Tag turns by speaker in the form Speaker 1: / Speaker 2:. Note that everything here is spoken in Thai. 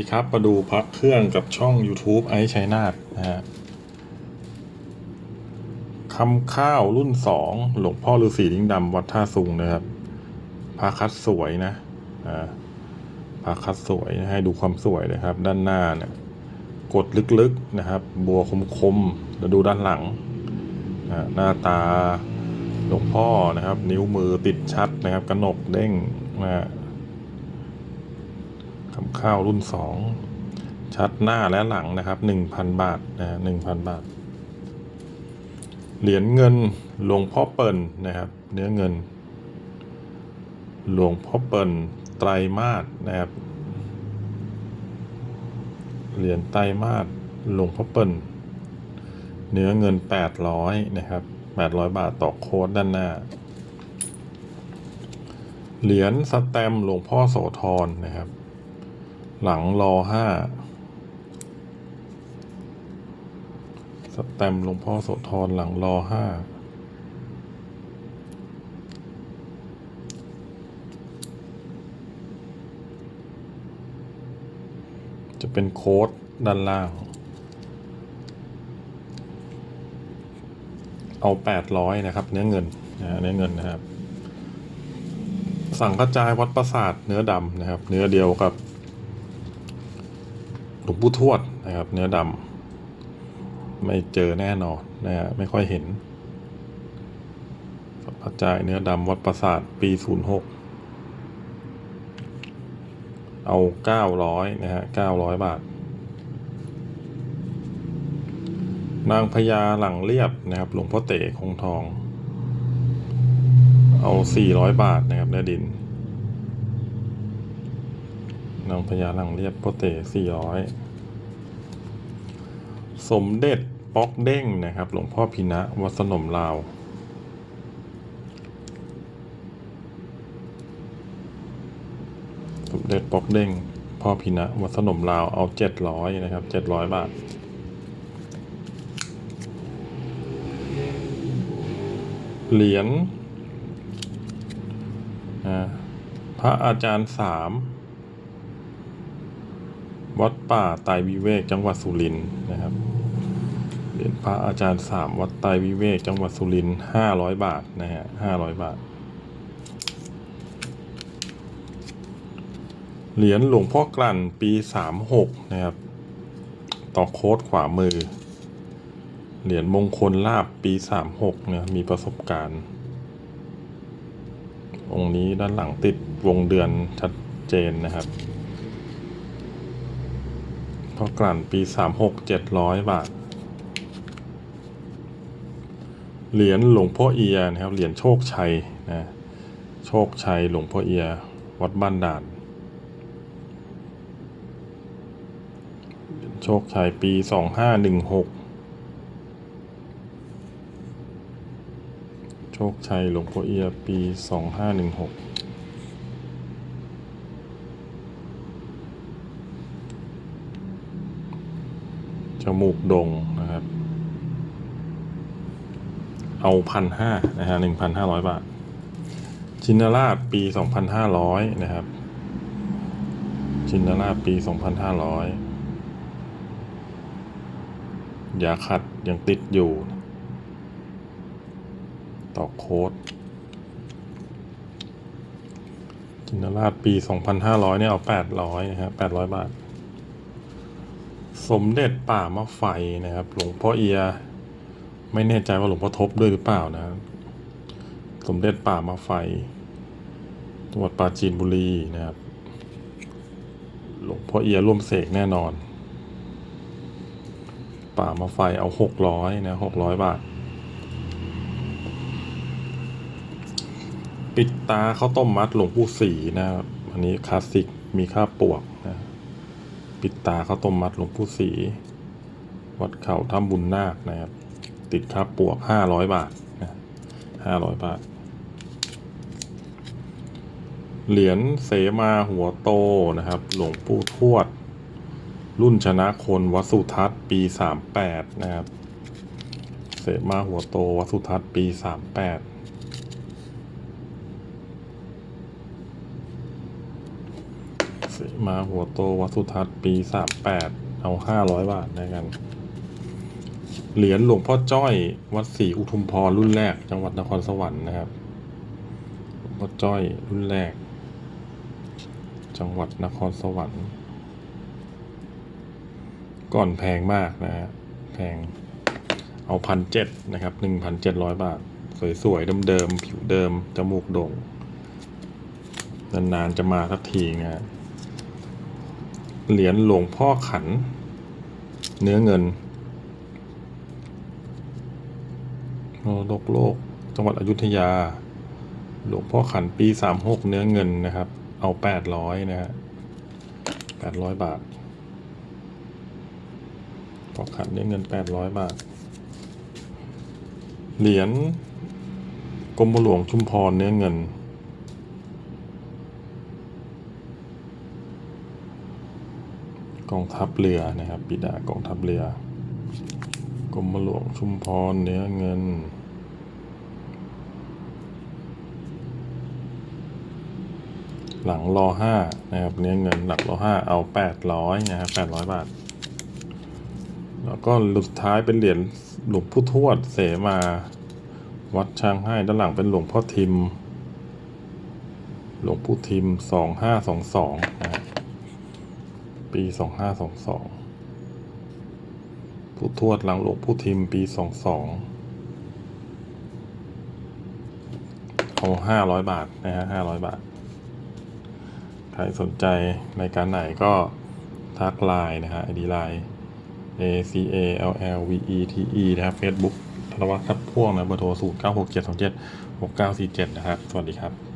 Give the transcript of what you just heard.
Speaker 1: ดีครับมาดูพระเครื่องกับช่อง YouTube ไอซ์ชัยนาทนะฮะคำข้าวรุ่นสองหลวงพ่อฤาษีลิงดำวัดท่าสุงนะครับพระคัดสวยนะอ่าพระคัดสวยให้ดูความสวยนะครับ ด้านหน้าเนี่ยกดลึกๆนะครับ บัวคมๆแล้วดูด้านหลังนะหน้าตาหลวงพ่อนะครับ นิ้วมือติดชัดนะครับกระหนกเด้งนะ ฮะคำข้าวรุ่นสองชัดหน้าและหลังนะครับหนึ่งพันบาทนะหนึ่งพันบาท เหรียญเงินหลวงพ่อเปิ่นะครับ เนื้อเงิน หลวงพ่อเปิ่นไตรมาสนะครับเหรียญไตรมาสหลวงพ่อเปิ่นเนื้อเงินแปดร้อยนะครับแปดร้อยบาทต่อโค้ดด้านหน้า เหรียญสแตมหลวงพ่อโสธรนะครับ หลังรอห้าสแตมหลวงพ่อโสธรหลังรอห้าจะเป็นโค้ดด้านล่าง เอาแปดร้อยนะครับ เนื้อเงินนะเนื้อเงินนะครับ สั่งกระจายวัดประสาทเนื้อดำนะครับ เนื้อเดียวกับ ลวงปู่ทวดนะครับ เนื้อดำไม่เจอแน่นอนนะฮะไม่ค่อยเห็นสัมผัสจ่ายเนื้อดำวัดประสาทปีศูนย์หกเอาเก้าร้อยนะฮะเก้าร้อยบาท นางพญาหลังเรียบนะครับ หลวงพ่อเต๋คงทอง เอาสี่ร้อยบาทนะครับเนื้อดิน นางพญาหลังเรียบพ่อเตสี่ร้อยสมเด็จป๊อกเด้งนะครับ หลวงพ่อพินะวัดสนมลาว สมเด็จป๊อกเด้งพ่อพินะวัดสนมลาวเอาเจ็ดร้อยนะครับเจ็ดร้อยบาทเหรียญพระอาจารย์สาม วัดป่าไตวิเวกจังหวัดสุรินทร์นะครับเหรียญพระอาจารย์สามวัดไตรวิเวกจังหวัดสุรินทร์ห้าร้อยบาทนะฮะห้าร้อยบาท เหรียญหลวงพ่อกลั่นปีสามหกนะครับ ต่อโค้ดขวามือ เหรียญมงคลลาบปีสามหกเนี่ยมีประสบการณ์ องค์นี้ด้านหลังติดวงเดือนชัดเจนนะครับ พอกลั่นปีสามหกเจ็ดร้อยบาท เหรียญหลวงพ่อเอียนะครับ เหรียญโชคชัยนะ โชคชัยหลวงพ่อเอีย วัดบ้านด่าน โชคชัยปีสองห้าหนึ่งหกโชคชัยหลวงพ่อเอีย ปีสองห้าหนึ่งหก จมูกดงนะครับ เอาพันห้านะฮะหนึ่งพันห้าร้อยบาท ชินราชปีสองพันห้าร้อยนะครับ ชินราชปีสองพันห้าร้อยยาขัดยังติดอยู่ ต่อโค้ดจินราชปี 2,500เนี่ยเอา 800 นะครับ800 บาท สมเด็จป่ามะไฟนะครับ หลวงพ่อเอีย ไม่แน่ใจว่าหลวงพ่อทบด้วยหรือเปล่านะ สมเด็จป่ามะไฟจังหวัดปราจีนบุรีนะครับ หลวงพ่อเอียร่วมเสกแน่นอน ป่ามะไฟเอา600นะ600บาท ปิดตาข้าวต้มมัดหลวงปู่ศรีนะครับ อันนี้คลาสสิกมีค่าปวก ปิดตาข้าวต้มมัดหลวงปู่ศรีวัดเขาถ้ำบุญนาคนะครับ ติดค่าปวกห้าร้อยบาทนะห้าร้อยบาท เหรียญเสมาหัวโตนะครับ หลวงปู่ทวด รุ่นชนะคนวัสุทัศน์ปีสามแปดนะครับ เสมาหัวโตวัสุทัศน์ปีสามแปด ส มาหัวโตวัดสุทัศน์ปีสามแปดเอาห้าร้อยบาทได้กัน เหรียญหลวงพ่อจ้อยวัดศรีอุทุมพรรุ่นแรก จังหวัดนครสวรรค์นะครับหลวงพ่อจ้อยรุ่นแรก จังหวัดนครสวรรค์ ก่อนแพงมากนะฮะแพงเอาพันเจ็ดนะครับหนึ่งพันเจ็ดร้อยบาท สวยๆเดิมๆผิวเดิมจมูกโด่งนานๆจะมาสักทีนะฮะ เหรียญหลวงพ่อขัน เนื้อเงินโลกโลก จังหวัดอยุธยา หลวงพ่อขันปีสามหกเนื้อเงินนะครับ เอาแปดร้อยนะฮะแปดร้อยบาทพ่อขันเนื้อเงินแปดร้อยบาท เหรียญกรมหลวงชุมพรเนื้อเงิน กองทัพเรือนะครับบิดากองทัพเรือกรมหลวงชุมพรเนื้อเงิน หลังรอห้านะครับเนื้อเงินหลักรอห้าเอาแปดร้อยนะครับแปดร้อยบาท แล้วก็สุดท้ายเป็นเหรียญหลวงพ่ทวดเสมา วัดช้างให้ด้านหลังเป็นหลวงพ่อทิม หลวงปู่ทิมสองห้าสองสองนะ ปีสองห้าสองสองผู้ทวดหลังหลวงผู้ทิมปีสองสองเอาห้าร้อยบาทนะฮะห้าร้อยบาท ใครสนใจในการไหนก็ทักไลน์นะฮะ ID ไลน์ A C A L L V E T E นะครับ Facebook ธนวัฒน์ครับพ่วงนะเบอร์โทร 0 9 6 7 2 7 6 9 4 7 นะครับ สวัสดีครับ